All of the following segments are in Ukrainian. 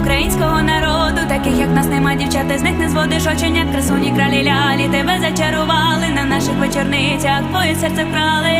українського народу, таких як нас нема дівчат, ти з них не зводиш оченят, красуні кралі лялі, тебе зачарували на наших вечорницях, твоє серце вкрали.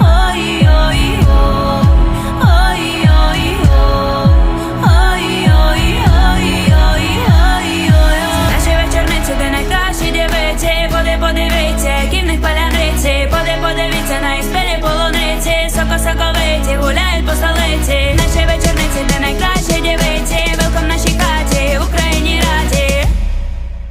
Ой, ой, ой. Наші вечорниці, де найкращі дівиці, поди подивіться,